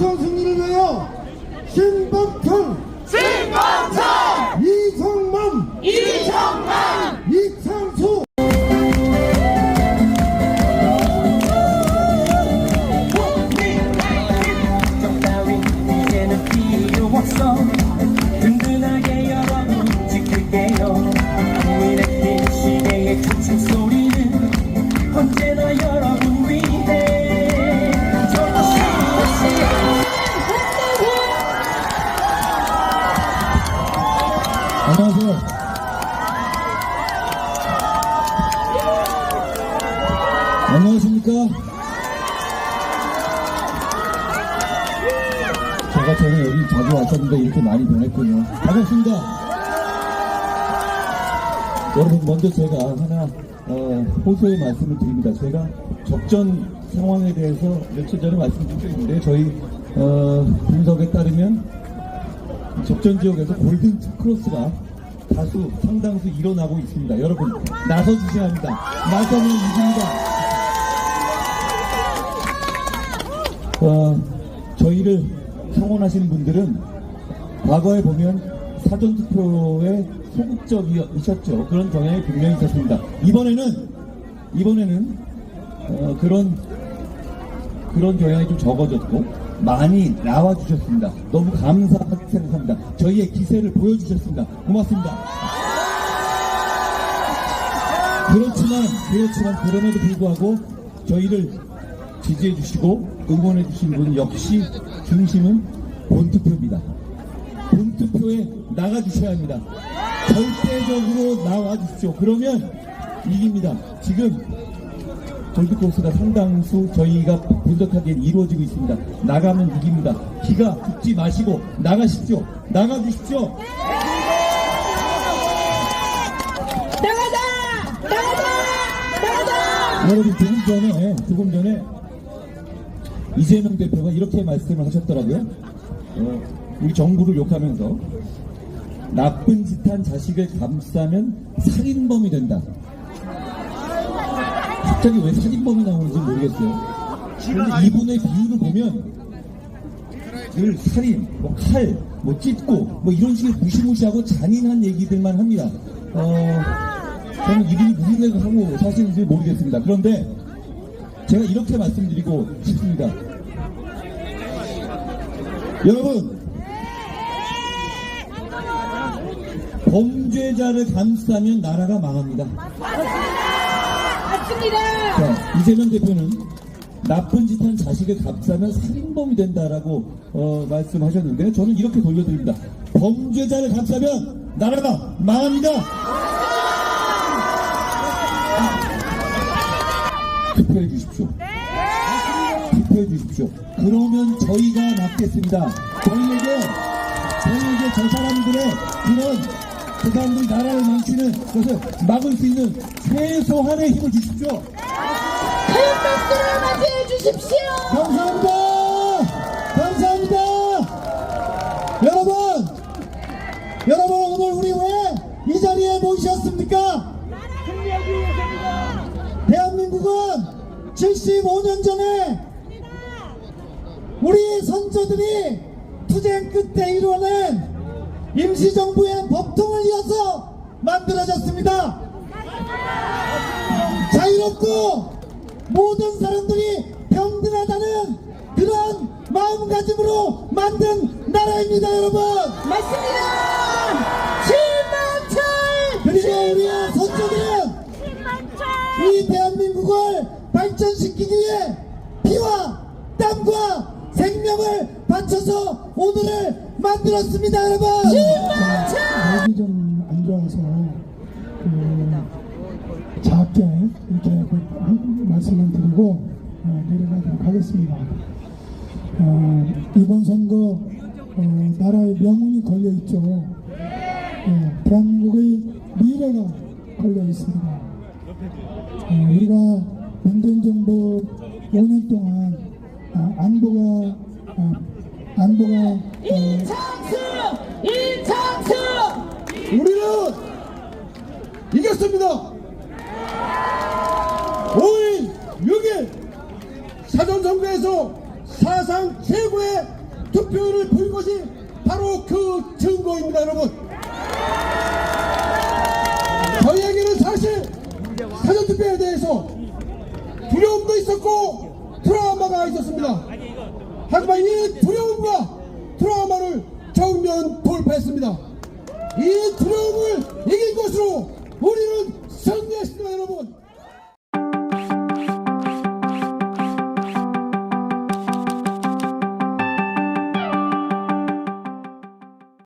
총선 승리를 위하여 신범철. 신범철 안녕하세요 안녕하십니까? 제가 전에 여기 자주 왔었는데 이렇게 많이 변했군요. 반갑습니다. 여러분 먼저 제가 하나 어, 호소의 말씀을 드립니다. 제가 적전 상황에 대해서 며칠 전에 말씀드린 적이 있는데 저희 어, 분석에 따르면 적전 지역에서 골든 크로스가 다수 상당수 일어나고 있습니다. 여러분 나서 주셔야 합니다. 나서면 이깁니다. 어, 저희를 성원하신 분들은 과거에 보면 사전 투표에 소극적이셨죠. 그런 경향이 분명히 있었습니다. 이번에는 이번에는 어, 그런 그런 경향이 좀 적어졌고 많이 나와주셨습니다. 너무 감사하게 생각합니다. 저희의 기세를 보여주셨습니다. 고맙습니다. 그렇지만 그렇지만 그럼에도 불구하고 저희를 지지해 주시고 응원해 주신 분 역시 중심은 본투표입니다. 본투표에 나가 주셔야 합니다. 절대적으로 나와 주십시오. 그러면 이깁니다. 지금 골드 코스가 상당수 저희가 분석하기엔 이루어지고 있습니다. 나가면 이깁니다. 기가 죽지 마시고 나가십시오. 나가주십시오. 나가자 나가자 나가자 여러분 조금 전에 조금 전에 이재명 대표가 이렇게 말씀을 하셨더라고요. 어, 우리 정부를 욕하면서 나쁜 짓 한 자식을 감싸면 살인범이 된다. 갑자기 왜 살인범이 나오는지 모르겠어요. 그런데 이분의 비유를 보면 늘 살인, 뭐 칼, 뭐 찢고 뭐 이런 식의 무시무시하고 잔인한 얘기들만 합니다. 어, 저는 이분이 무슨 생각을 하고 사시는지 모르겠습니다. 그런데 제가 이렇게 말씀드리고 싶습니다. 여러분, 범죄자를 감싸면 나라가 망합니다. 맞습니다 자, 이재명 대표는 나쁜 짓 한 자식을 감싸면 살인범이 된다라고 어, 말씀하셨는데 저는 이렇게 돌려드립니다. 범죄자를 감싸면 나라가 망합니다. 투표해 주십시오. 투표해 주십시오. 그러면 저희가 맡겠습니다. 저희에게 저희에게 저 사람들의 그런 그 사람들이 나라를 망치는 것을 막을 수 있는 최소한의 힘을 주십시오. 큰 박수로 맞이해 주십시오 감사합니다. 감사합니다. 여러분, 여러분 오늘 우리 왜 이 자리에 모이셨습니까? 대한민국은 75년 전에 우리 선조들이 투쟁 끝에 이뤄낸 임시정부의 이어서 만들어졌습니다. 자유롭고 모든 사람들이 평등하다는 그런 마음가짐으로 만든 나라입니다, 여러분. 맞습니다 신범철 그리고 우리의 선조들은 이 대한민국을 발전시키기 위해 피와 땀과 생명을 바쳐서 오늘을 만들었습니다, 여러분. 좀 안 좋아서 그 작게 이렇게 그 말씀을 드리고 어, 내려가도록 하겠습니다. 어, 이번 선거 어, 나라의 명운이 걸려 있죠. 예, 대한민국의 미래가 걸려 있습니다. 어, 우리가 문재인 정부 5년 동안 어, 안보가 어, 안보가 어, 우리는 이겼습니다. 5일 6일 사전선거에서 사상 최고의 투표율을 보인 것이 바로 그 증거입니다, 여러분. 저희에게는 사실 사전투표에 대해서 두려움도 있었고 트라우마가 있었습니다. 하지만 이 두려움과 트라우마를 정면 돌파했습니다. 이 두려움을 이긴 것으로 우리는 승리했습니다, 여러분.